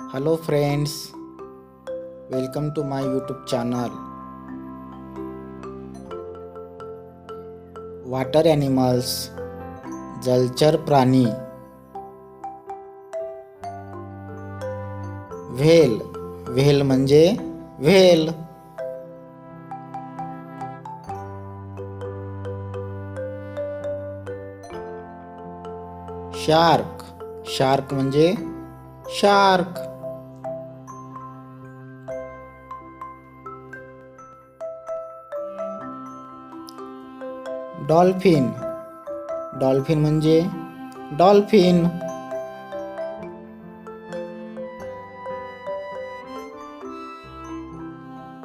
Hello friends welcome to my YouTube channel water animals जलचर प्राणी whale whale म्हणजे whale shark shark म्हणजे shark dolphin. Dolphin म्हणजे dolphin.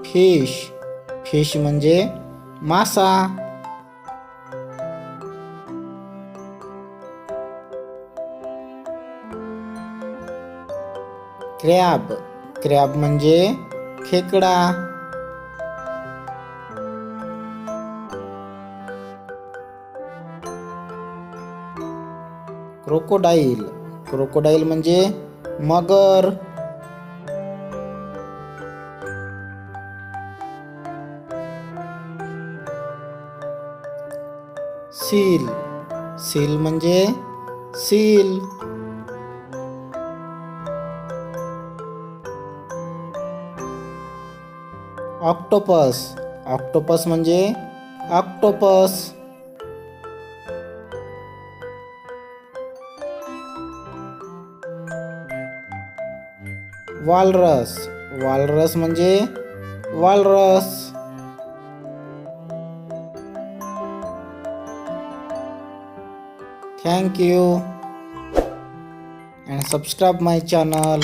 Fish. Fish म्हणजे मासा। क्रॅब। क्रॅब म्हणजे खेकडा। क्रोकोडाईल क्रोकोडाईल म्हणजे मगर. सील सील म्हणजे सील ऑक्टोपस ऑक्टोपस म्हणजे ऑक्टोपस वालरस। वालरस मज़े walrus. Thank you and subscribe my channel